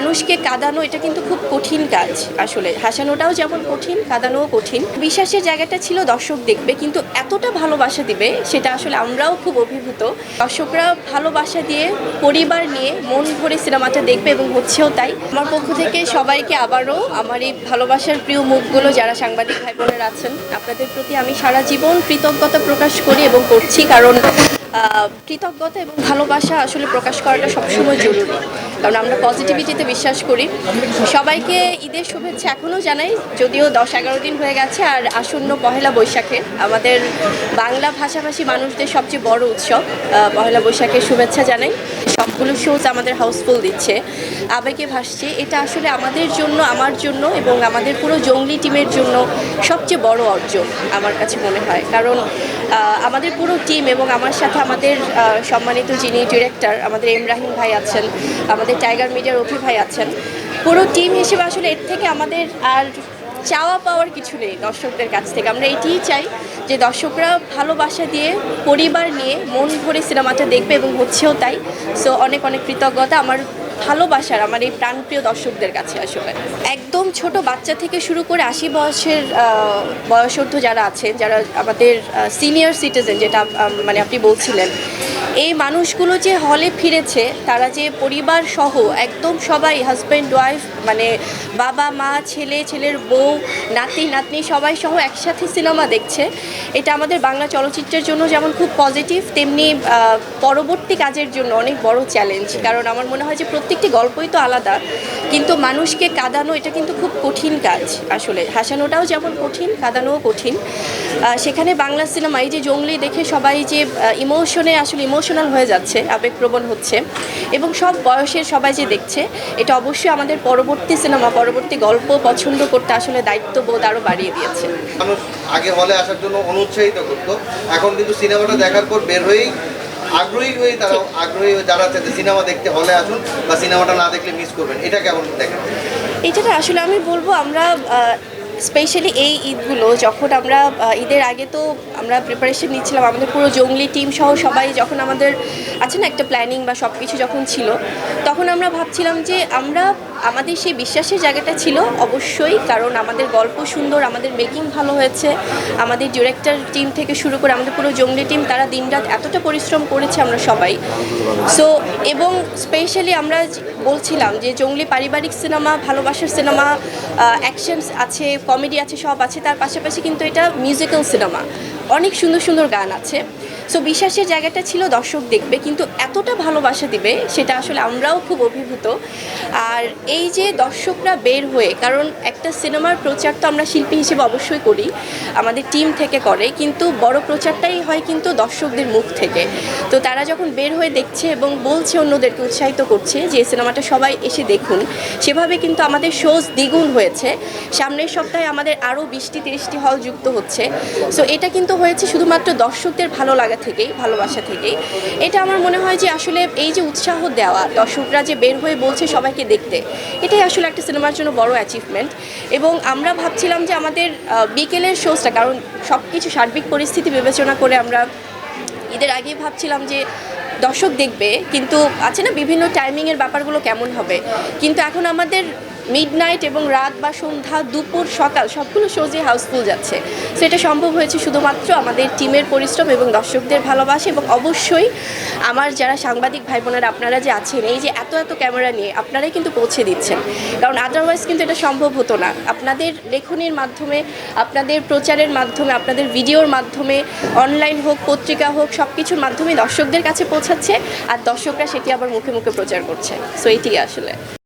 মানুষকে কাঁদানো, এটা কিন্তু খুব কঠিন কাজ আসলে। হাসানোটাও যেমন কঠিন, কাঁদানোও কঠিন। বিশ্বাসের জায়গাটা ছিল দর্শক দেখবে, কিন্তু এতটা ভালোবাসা দিবে, সেটা আসলে আমরাও খুব অভিভূত। দর্শকরা ভালোবাসা দিয়ে পরিবার নিয়ে মন ভরে সিনেমাটা দেখবে এবং হচ্ছেও তাই। আমার পক্ষ থেকে সবাইকে আবারও আমার এই ভালোবাসার প্রিয় মুখগুলো, যারা সাংবাদিক ভাই বোনেরা আছেন, আপনাদের প্রতি আমি সারা জীবন কৃতজ্ঞতা প্রকাশ করি এবং করছি, কারণ কৃতজ্ঞতা এবং ভালোবাসা আসলে প্রকাশ করাটা সবসময় জরুরি। কারণ আমরা পজিটিভিটিতে বিশ্বাস করি। সবাইকে ঈদের শুভেচ্ছা এখনও জানাই, যদিও দশ এগারো দিন হয়ে গেছে আর আসন্ন পহেলা বৈশাখে আমাদের বাংলা ভাষাভাষী মানুষদের সবচেয়ে বড় উৎসব পহেলা বৈশাখের শুভেচ্ছা জানাই। সবগুলো শোজ আমাদের হাউসফুল দিচ্ছে। আবেগে ভাসছে। এটা আসলে আমাদের জন্য, আমার জন্য এবং আমাদের পুরো জঙ্গলি টিমের জন্য সবচেয়ে বড় অর্জন, আমার কাছে মনে হয়। কারণ আমাদের পুরো টিম এবং আমার সাথে আমাদের সম্মানিত যিনি ডিরেক্টর আমাদের ইমরাহিম ভাই আছেন, আমাদের টাইগার মিডিয়ার অভি ভাই আছেন, পুরো টিম হিসেবে আসলে এর থেকে আমাদের আর চাওয়া পাওয়ার কিছু নেই দর্শকদের কাছ থেকে। আমরা এটিই চাই যে দর্শকরা ভালোবাসা দিয়ে পরিবার নিয়ে মন ভরে সিনেমাটা দেখবে এবং হচ্ছেও তাই। সো অনেক অনেক কৃতজ্ঞতা। আমার ভালোবাসার আমার এই প্রাণপ্রিয় দর্শকদের কাছে আসলে। একদম ছোট বাচ্চা থেকে শুরু করে আশি বয়সের বয়সর্ধ যারা আছেন, যারা আমাদের সিনিয়র সিটিজেন যেটা মানে আপনি বলছিলেন, এই মানুষগুলো যে হলে ফিরেছে, তারা যে পরিবার সহ একদম সবাই হাজব্যান্ড ওয়াইফ মানে বাবা, মা, ছেলে, ছেলের বউ, নাতি, নাতনি সবাই সহ একসাথে সিনেমা দেখছে। এটা আমাদের বাংলা চলচ্চিত্রের জন্য যেমন খুব পজিটিভ তেমনি পরবর্তী কাজের জন্য অনেক বড় চ্যালেঞ্জ কারণ আমার মনে হয় যে প্রত্যেকটি গল্পই তো আলাদা, কিন্তু মানুষকে কাঁদানো এটা কিন্তু খুব কঠিন কাজ আসলে। হাসানোটাও যেমন কঠিন, কাঁদানোও কঠিন। সেখানে বাংলা সিনেমা, এই যে জঙ্গলি দেখে সবাই যে ইমোশনে আসলে ইমোশনাল হয়ে যাচ্ছে, আবেগপ্রবণ হচ্ছে, এবং সব বয়সের সবাই যে দেখছে, এটা অবশ্যই আমাদের পরবর্তী সিনেমা, পরবর্তী গল্প পছন্দ করতে আসলে দায়িত্ববোধ আরও বাড়িয়ে দিয়েছে। মানুষ আগে হলে আসার জন্য অনুৎসাহিত করতো। এখন কিন্তু সিনেমাটা দেখার পর বের হয়েই আগ্রহী হয়ে তারা আগ্রহী হয়ে যারা চাইছে সিনেমা দেখতে হলে আসুন বা সিনেমাটা না দেখলে মিস করবেন। এটা কেমন দেখেন? এটাটা আসলে আমি বলব আমরা স্পেশালি এই ঈদগুলো যখন আমরা ঈদের আগে তো আমরা প্রিপারেশন নিচ্ছিলাম, আমাদের পুরো জঙ্গলি টিম সহ সবাই যখন আমাদের আছে না একটা প্ল্যানিং বা সব কিছু যখন ছিল, তখন আমরা ভাবছিলাম যে আমরা, আমাদের সেই বিশ্বাসের জায়গাটা ছিল অবশ্যই, কারণ আমাদের গল্প সুন্দর, আমাদের মেকিং ভালো হয়েছে, আমাদের ডিরেক্টর টিম থেকে শুরু করে আমাদের পুরো জঙ্গলি টিম তারা দিনরাত এতটা পরিশ্রম করেছে আমরা সবাই। সো এবং স্পেশালি আমরা বলছিলাম যে জঙ্গলি পারিবারিক সিনেমা ভালোবাসার সিনেমা অ্যাকশনস আছে কমেডি আছে, সব আছে, তার পাশাপাশি কিন্তু এটা মিউজিক্যাল সিনেমা অনেক সুন্দর সুন্দর গান আছে। সো বিশ্বাসের জায়গাটা ছিল দর্শক দেখবে, কিন্তু এতটা ভালোবাসা দিবে, সেটা আসলে আমরাও খুব অভিভূত। আর এই যে দর্শকরা বের হয়ে, কারণ একটা সিনেমার প্রচার তো আমরা শিল্পী হিসেবে অবশ্যই করি, আমাদের টিম থেকে করে, কিন্তু বড় প্রচারটাই হয় কিন্তু দর্শকদের মুখ থেকে। তো তারা যখন বের হয়ে দেখছে এবং বলছে অন্যদেরকে, উৎসাহিত করছে যে সিনেমাটা সবাই এসে দেখুন, সেভাবে কিন্তু আমাদের শোজ দ্বিগুণ হয়েছে। সামনের সপ্তাহে আমাদের আরও বিশটি, তিরিশটি হল যুক্ত হচ্ছে। সো এটা কিন্তু হয়েছে শুধুমাত্র দর্শকদের ভালো লাগা থেকেই, ভালোবাসা থেকেই। এটা আমার মনে হয় যে আসলে এই যে উৎসাহ দেওয়া, দর্শকরা যে বের হয়ে বলছে সবাইকে দেখতে, এটাই আসলে একটা সিনেমার জন্য বড় অ্যাচিভমেন্ট এবং আমরা ভাবছিলাম যে আমাদের বিকেলের শোজটা কারণ সব কিছু সার্বিক পরিস্থিতি বিবেচনা করে আমরা ঈদের আগেই ভাবছিলাম যে দর্শক দেখবে, কিন্তু আছে না বিভিন্ন টাইমিংয়ের ব্যাপারগুলো কেমন হবে। কিন্তু এখন আমাদের মিড নাইট এবং রাত বা সন্ধ্যা, দুপুর, সকাল, সবগুলো শোজে হাউসফুল যাচ্ছে। সো এটা সম্ভব হয়েছে শুধুমাত্র আমাদের টিমের পরিশ্রম এবং দর্শকদের ভালোবাসা এবং অবশ্যই আমার যারা সাংবাদিক ভাই বোনেরা, আপনারা যে আছেন, এই যে এত এত ক্যামেরা নিয়ে আপনারাই কিন্তু পৌঁছে দিচ্ছেন। কারণ আদারওয়াইজ কিন্তু এটা সম্ভব হতো না। আপনাদের লেখনির মাধ্যমে, আপনাদের প্রচারের মাধ্যমে, আপনাদের ভিডিওর মাধ্যমে অনলাইন হোক, পত্রিকা হোক সব কিছুর মাধ্যমে দর্শকদের কাছে পৌঁছাচ্ছে। আর দর্শকরা সেটি আবার মুখে মুখে প্রচার করছে। সো এটি আসলে।